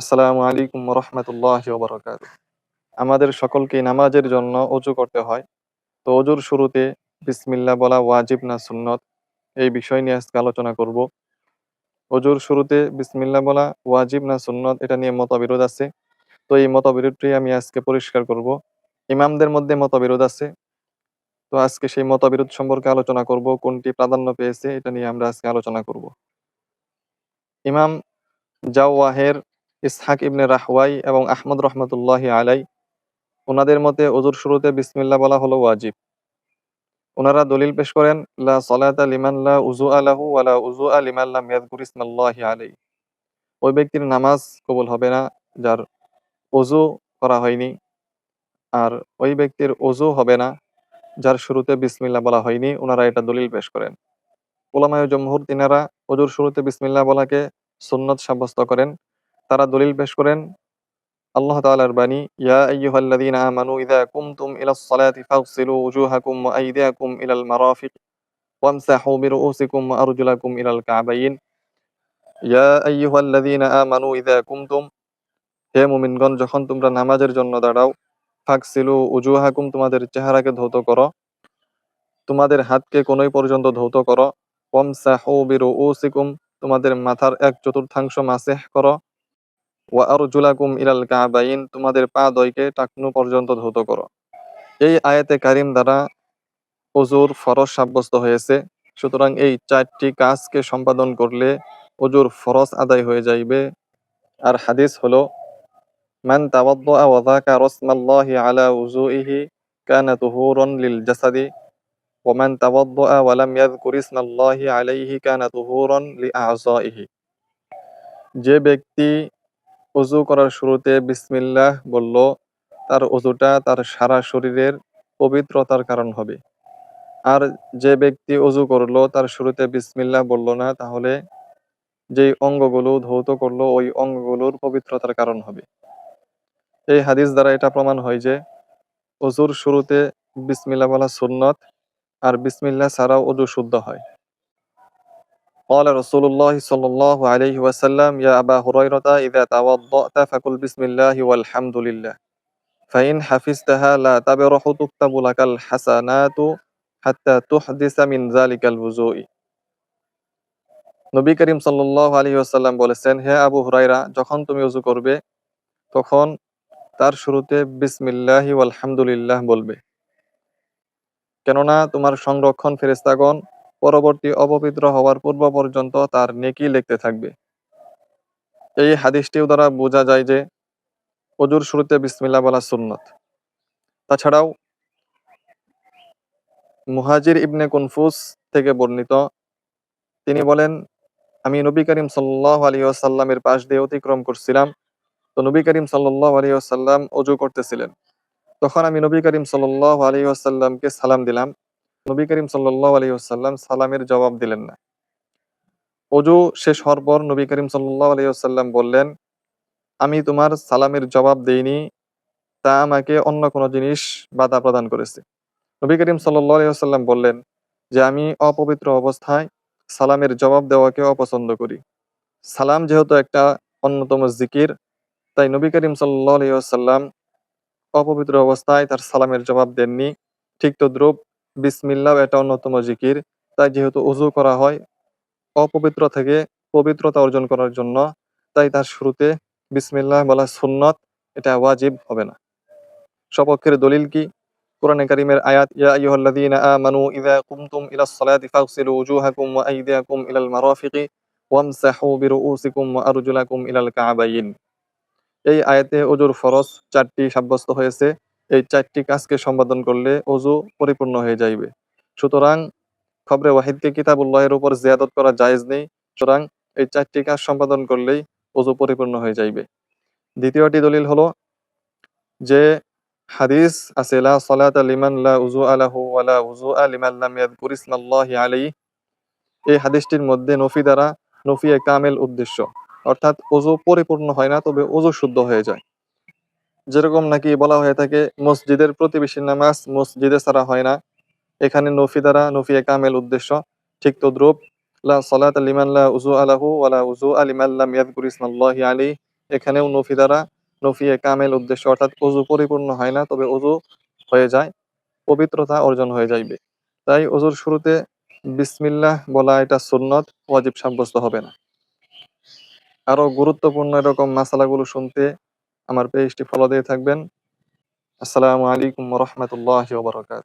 আসসালামু আলাইকুম রহমতুল্লাহ বরকাত আমাদের সকলকে নামাজের জন্য অজু করতে হয়। তো অজুর শুরুতে বিসমিল্লা বলা ওয়াজিব না সুন্নত, এই বিষয় নিয়ে আজকে আলোচনা করব। অজুর শুরুতে বিসমিল্লা বলা ওয়াজিব না সুন্নত, এটা নিয়ে মতবিরোধ আছে। তো এই মতবিরোধটি আমি আজকে পরিষ্কার করব। ইমামদের মধ্যে মতবিরোধ আছে। তো আজকে সেই মতবিরোধ সম্পর্কে আলোচনা করব, কোনটি প্রাধান্য পেয়েছে, এটা নিয়ে আমরা আজকে আলোচনা করব। ইমাম জাওয়াহের ইসহাক ইবনে রাহওয়াই এবং আহমদ রহমতুল্লাহ আলাই ওনাদের মতে অজুর শুরুতে বিসমিল্লা বলা হলো ওয়াজিব। ওনারা দলিল পেশ করেন, লা সলাতা উজু আলাহু ওয়ালা উজু আ লিমান লাম আলাই ওই ব্যক্তির নামাজ কবুল হবে না, যার অজু করা হয়নি, আর ওই ব্যক্তির অজু হবে না, যার শুরুতে বিসমিল্লা বলা হয়নি ওনারা এটা দলিল পেশ করেন। ওলামায় জমহুর তিনারা অজুর শুরুতে বিসমিল্লা বলাকে সুন্নত সাব্যস্ত করেন তারা দলিল পেশ করেন, আল্লাহ তাআলার বাণী, ইয়া আইয়ুহাল্লাযীনা আমানু ইযা কুমতুম ইলাস সালাতি ফাগসিলু উজুহাকুম ওয়া আইদিয়াকুম ইলাল মারাফিক ওয়ামসাহু বিরুউসিকুম ওয়া আরজুলাকুম ইলাল কাবাইন ইয়া আইয়ুহাল্লাযীনা আমানু ইযা কুমতুম, হে মুমিনগণ, যখন তোমরা নামাজের জন্য দাঁড়াও, ফাগসিলু উজুহাকুম, তোমাদের চেহারাকে ধৌত করো, তোমাদের হাতকে কোনই পর্যন্ত ধৌত করো, ওয়ামসাহু বিরুউসিকুম, তোমাদের মাথার এক চতুর্থাংশ মাসেহ করো ওয়া আরজুলাকুম ইলাল কাবাইন, তোমাদের পা দয়কে টাকনু পর্যন্ত ধৌত করো। এই আয়াতে কারিম দ্বারা অজুর ফরজ সাব্যস্ত হয়েছে। সুতরাং এই চারটি কাজকে সম্পাদন করলে অজুর ফরজ আদায় হয়ে যাইবে। আর হাদিস হলো, মান তাওয়াদ্দা ওয়া যাকারা ইসমাল্লাহি আলা উজুইহি কানা তুহুরান লিল জাসাদি, ওয়া মান তাওয়াদ্দা ওয়া লাম ইয়াযকুর ইসমাল্লাহি আলাইহি কানা তুহুরান লিআযাইহি যে ব্যক্তি অজু করার শুরুতে বিসমিল্লাহ বলল, তার অজুটা তার সারা শরীরের পবিত্রতার কারণ হবে। আর যে ব্যক্তি অজু করল, তার শুরুতে বিসমিল্লাহ বলল না, তাহলে যেই অঙ্গগুলো ধৌত করল, ওই অঙ্গগুলোর পবিত্রতার কারণ হবে। এই হাদিস দ্বারা এটা প্রমাণ হয় যে অজুর শুরুতে বিসমিল্লাহ বলা সুন্নত, আর বিসমিল্লাহ ছাড়াও অজু শুদ্ধ হয়। قال رسول الله صلى الله عليه وسلم يا أبا هريرة إذا توضأت فقل بسم الله والحمد لله فإن حفظتها لا تبرح تكتب لك الحسنات حتى تحدث من ذلك الوضوء নবী করিম সাল্লাল্লাহু আলাইহি ওয়াসাল্লাম বলেছেন হে আবু হুরাইরা যখন তুমি ওযু করবে তখন তার শুরুতে বিসমিল্লাহি আলহামদুলিল্লাহ বলবে কেননা তোমার সংরক্ষণ ফেরেস্তাগণ পরবর্তী অপবিত্র হওয়ার পূর্ব পর্যন্ত তার নেকি লিখতে থাকবে। এই হাদিসটিও দ্বারা বোঝা যায় যে অজুর শুরুতে বিসমিল্লাহ বলা সুন্নত। তাছাড়াও মুহাজির ইবনে কুনফুস থেকে বর্ণিত, তিনি বলেন, আমি নবী করিম সাল্লাহ আলী আসাল্লামের পাশ দিয়ে অতিক্রম করছিলাম। তো নবী করিম সাল্লাহ আলী আসাল্লাম অজু করতেছিলেন। তখন আমি নবী করিম সাল্লাহ আলী আসাল্লামকে সালাম দিলাম। নবী করিম সাল্লাহ আলী আসাল্লাম সালামের জবাব দিলেন না। অজু শেষ হওয়ার পর নবী করিম সাল্লাহ আলী আসাল্লাম বললেন, আমি তোমার সালামের জবাব দেইনি, তা আমাকে অন্য কোনো জিনিস বাধা প্রদান করেছে। নবী করিম সাল্লাহ আলী আসাল্লাম বললেন যে, আমি অপবিত্র অবস্থায় সালামের জবাব দেওয়াকে অপছন্দ করি। সালাম যেহেতু একটা অন্যতম জিকির, তাই নবী করিম সাল্লাম অপবিত্র অবস্থায় তার সালামের জবাব দেননি। ঠিক তদ্রুপ বিসমিল্লাও এটা অন্যতম জিকির। তাই যেহেতু উজু করা হয় অপবিত্র থেকে পবিত্রতা অর্জন করার জন্য, তাই তার শুরুতে বিসমিল্লাহ বলা সুন্নত, এটা ওয়াজিব হবে না। সপক্ষের দলিল কি? কোরআনে কারিমের আয়াত, ইয়া আইয়ুহাল্লাযীনা আমানু ইযা কুমতুম ইলাস সালাতি ফাগসিলু উজুহাকুম ওয়া আইদিয়াকুম ইলাল মারাফিকি ওয়ামসাহু বিরুউসিকুম ওয়া আরজুলাকুম ইলাল এই আয়াতে অজুর ফরজ চারটি সাব্যস্ত হয়েছে। এই চারটি কাজকে সম্পাদন করলে অজু পরিপূর্ণ হয়ে যাইবে। সুতরাং খবরে ওয়াহিদকে কিতাবুল্লাহের উপর জিয়াদত করা জায়েজ নেই। সুতরাং এই চারটি কাজ সম্পাদন করলেই অজু পরিপূর্ণ হয়ে যাইবে। দ্বিতীয়টি দলিল হলো যে, হাদিস আছে, লা সালাতা লিমান লা উজু আলাহু ওয়ালা উজু লিমান লাম ইয়াযকুর ইসমাল্লাহি আলাইহি। এই হাদিসটির মধ্যে নফি দ্বারা নফিয়ে কামেল উদ্দেশ্য। অর্থাৎ ওজু পরিপূর্ণ হয় না, তবে ওজু শুদ্ধ হয়ে যায়। যেরকম নাকি বলা হয়ে থাকে, মসজিদের প্রতিবেশীর নামাজ মসজিদে ছাড়া হয় না। এখানে নফি দ্বারা নফিয়ে কামেল উদ্দেশ্য। ঠিক তদ্রুপ, লা সালাত লিমান উজু আলাহু ওয়ালা উজু লিমান লাম ইয়াযকুর ইসমাল্লাহি এখানেও নফি দ্বারা নফিয়ে কামেল উদ্দেশ্য, অর্থাৎ অজু পরিপূর্ণ হয় না, তবে অজু হয়ে যায়, পবিত্রতা অর্জন হয়ে যাইবে। তাই অজুর শুরুতে বিসমিল্লাহ বলা এটা সুন্নত, ওয়াজিব সাব্যস্ত হবে না। আরও গুরুত্বপূর্ণ এরকম মাসালাগুলো শুনতে আমার পেজটি ফলো দিয়ে থাকবেন। আসসালামু আলাইকুম রহমতুল্লাহ বারকাত